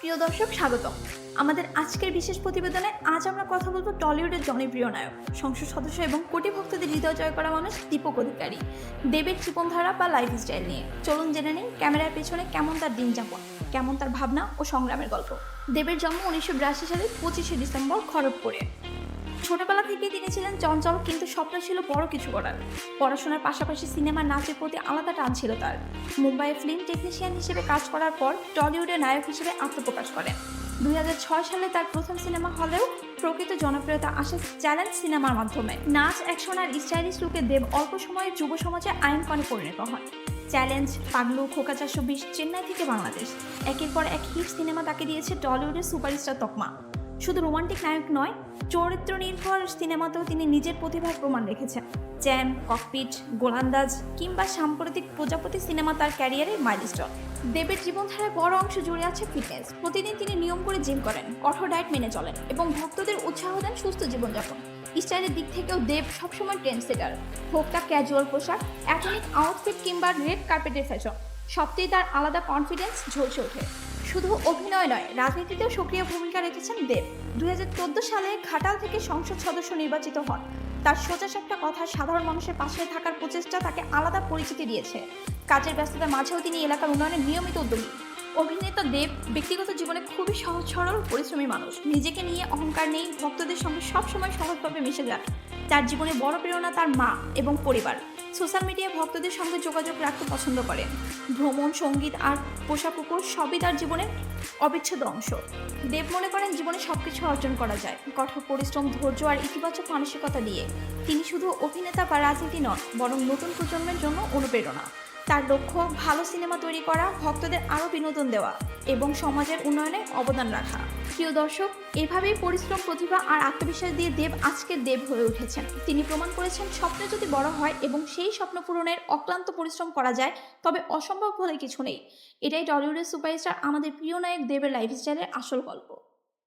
প্রিয় দর্শক, স্বাগতম। আমাদের আজকের বিশেষ প্রতিবেদনে আজ আমরা কথা বলব টলিউডের জনপ্রিয় নায়ক, সংসদ সদস্য এবং কোটি ভক্তদের হৃদয় জয় করা মানুষ দীপক অধিকারী। দেবের জীবনধারা বা লাইফ স্টাইল নিয়ে। চলুন জেনে নিন ক্যামেরার পেছনে কেমন তার দিন যাপন, কেমন তার ভাবনা ও সংগ্রামের গল্প। দেবের জন্ম উনিশশো সালের পঁচিশে ডিসেম্বর খড়গপুরে। ছোটবেলা থেকেই তিনি ছিলেন চঞ্চল, কিন্তু স্বপ্ন ছিল বড় কিছু করার। পড়াশোনার পাশাপাশি সিনেমা নাচের প্রতি আলাদা টান ছিল তার। মুম্বাইয়ে ফিল্ম টেকনিশিয়ান হিসেবে কাজ করার পর টলিউডে নায়ক হিসেবে আত্মপ্রকাশ করেন। দুই হাজার ছয় সালে তার প্রথম সিনেমা হলেও প্রকৃত জনপ্রিয়তা আসে চ্যালেঞ্জ সিনেমার মাধ্যমে। নাচ, অ্যাকশন আর স্টাইলিশ লুকে দেব অল্প সময়ে যুব সমাজে আইন পানে পরিণত হন। চ্যালেঞ্জ, পাগলু খোকা চারশো বিশ চেন্নাই থেকে বাংলাদেশ। একের পর এক হিট সিনেমা তাকে দিয়েছে টলিউডের সুপারস্টার তকমা। শুধু রোমান্টিক নায়ক নয়, চরিত্র নির্ভর সিনেমাতেও তিনি নিজের প্রতিভার প্রমাণ রেখেছেন। জ্যাম ককপিট, গোলান্দাজ কিংবা সাম্প্রতিক প্রজাপতি সিনেমা তার ক্যারিয়ারের মাইলস্টোন। দেবের জীবনধারায় বড় অংশ জুড়ে আছে ফিটনেস। প্রতিদিন তিনি নিয়ম করে জিম করেন, কঠোর ডায়েট মেনে চলেন এবং ভক্তদের উৎসাহ দেন সুস্থ জীবনযাপন। স্টাইলের দিক থেকেও দেব সবসময় ট্রেন্ড সেটার হোক তা ক্যাজুয়াল পোশাক অ্যাথনিক আউটফিট কিংবা রেড কার্পেটের ফ্যাশন, সবটাই তার আলাদা কনফিডেন্স ঝলসে ওঠে। শুধু অভিনয় নয় রাজনীতিতেও সক্রিয় ভূমিকা রেখেছেন দেব। দুই সালে ঘাটাল থেকে সংসদ সদস্য নির্বাচিত হন। তার সোজা সাপটা কথা, সাধারণ মানুষের পাশে থাকার প্রচেষ্টা তাকে আলাদা পরিচিতি দিয়েছে। কাজের ব্যস্ততার মাঝেও তিনি এলাকার উন্নয়নে নিয়মিত উদ্যোগী। অভিনেতা দেব ব্যক্তিগত জীবনে খুবই সহজ, সরল, পরিশ্রমী মানুষ। নিজেকে নিয়ে অহংকার নেই, ভক্তদের সঙ্গে সবসময় সহজভাবে মিশে যান। তার জীবনে বড় প্রেরণা তার মা এবং পরিবার। সোশ্যাল মিডিয়ায় ভক্তদের সঙ্গে যোগাযোগ রাখতে পছন্দ করেন ভ্রমণ, সংগীত আর পোষা পুকুর সবই তার জীবনের অবিচ্ছেদ্য অংশ। দেব মনে করেন জীবনে সব কিছু অর্জন করা যায়। কঠোর পরিশ্রম, ধৈর্য আর ইতিবাচক মানসিকতা দিয়ে তিনি শুধু অভিনেতা বা রাজনীতি নন, বরং নতুন প্রজন্মের জন্য অনুপ্রেরণা। তার লক্ষ্য ভালো সিনেমা তৈরি করা, ভক্তদের আরও বিনোদন দেওয়া এবং সমাজের উন্নয়নে অবদান রাখা। প্রিয় দর্শক, এভাবেই পরিশ্রম, প্রতিভা আর আত্মবিশ্বাস দিয়ে দেব আজকের দেব হয়ে উঠেছেন। তিনি প্রমাণ করেছেন, স্বপ্ন যদি বড় হয় এবং সেই স্বপ্ন পূরণের অক্লান্ত পরিশ্রম করা যায়, তবে অসম্ভব বলে কিছু নেই। এটাই টলিউডের সুপারস্টার, আমাদের প্রিয় নায়ক দেবের লাইফস্টাইলের আসল গল্প।